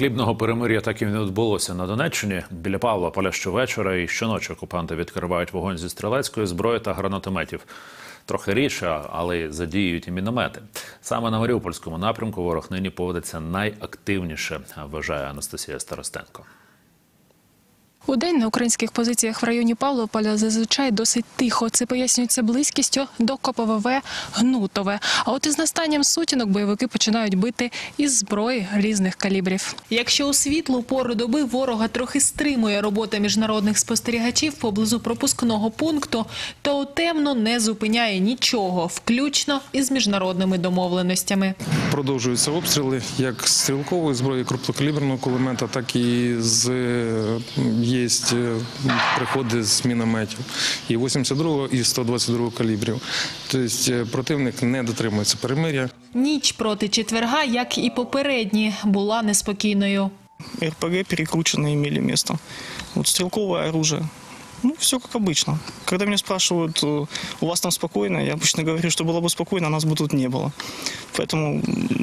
Хлібного перемир'я так і не відбулося на Донеччині. Біля Павлополя щовечора і щоночі окупанти відкривають вогонь зі стрілецької зброї та гранатометів. Трохи рідше, але задіють і міномети. Саме на Маріупольському напрямку ворог нині поводиться найактивніше, вважає Анастасія Старостенко. У день на українських позиціях в районі Павлополя зазвичай досить тихо. Це пояснюється близькістю до КПВВ Гнутове. А от із настанням сутінок бойовики починають бити із зброї різних калібрів. Якщо у світлу пору доби ворога трохи стримує робота міжнародних спостерігачів поблизу пропускного пункту, то у темно не зупиняє нічого, включно із міжнародними домовленостями. Продовжуються обстріли як з стрілкової зброї, крупнокаліберного кулемета, так і з є е, приходи з мінометів і 82-го, і 122-го калібрів. Тобто е, противник не дотримується перемиря. Ніч проти четверга, як і попередні, була неспокійною. РПГ перекрученные имели место. Вот стрелковое оружие. Ну, все как обычно. Когда меня спрашивают, э, у вас там спокойно, я обычно говорю, что было бы спокойно, а нас бы тут не было. Поэтому,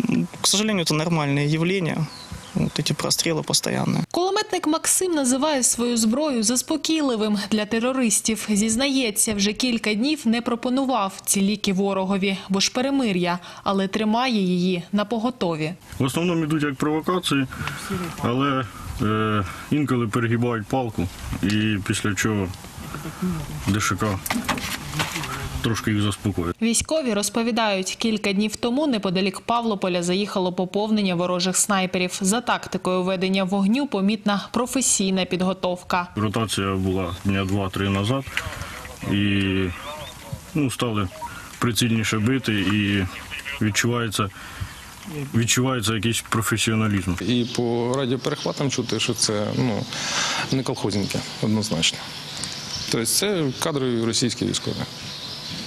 м, к сожалению, это нормальное явление. Вот эти прострелы постоянные. Кулеметник Максим називає свою зброю заспокійливим для терористів. Зізнається, вже кілька днів не пропонував ці ліки ворогові, бо ж перемир'я, але тримає її на поготові. В основному йдуть як провокації, але е, інколи перегибають палку і після чого ДШК трошки їх заспокоює. Військові розповідають, кілька днів тому неподалік Павлополя заїхало поповнення ворожих снайперів. За тактикою ведення вогню помітна професійна підготовка. Ротація була дня два-три назад і ну, стали прицільніше бити і відчувається, відчувається якийсь професіоналізм. І по радіоперехватам чути, що це ну, не колхозники однозначно. Тобто це кадрові російські військові,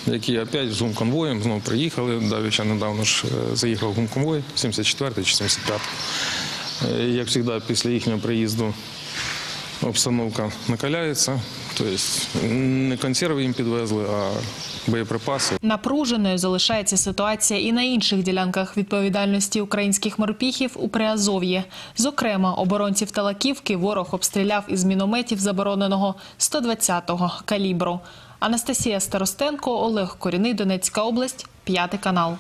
які опять з гумконвоєм знову приїхали. Давіча недавно ж е, заїхав гумконвой, 74-й чи 75-й. Е, Як завжди, після їхнього приїзду обстановка накаляється. Тобто не консерви їм підвезли, а боєприпаси. Напруженою залишається ситуація і на інших ділянках відповідальності українських морпіхів у Приазов'ї. Зокрема, оборонців Талаківки ворог обстріляв із мінометів забороненого 120-го калібру. Анастасія Старостенко, Олег Коріний, Донецька область, п'ятий канал.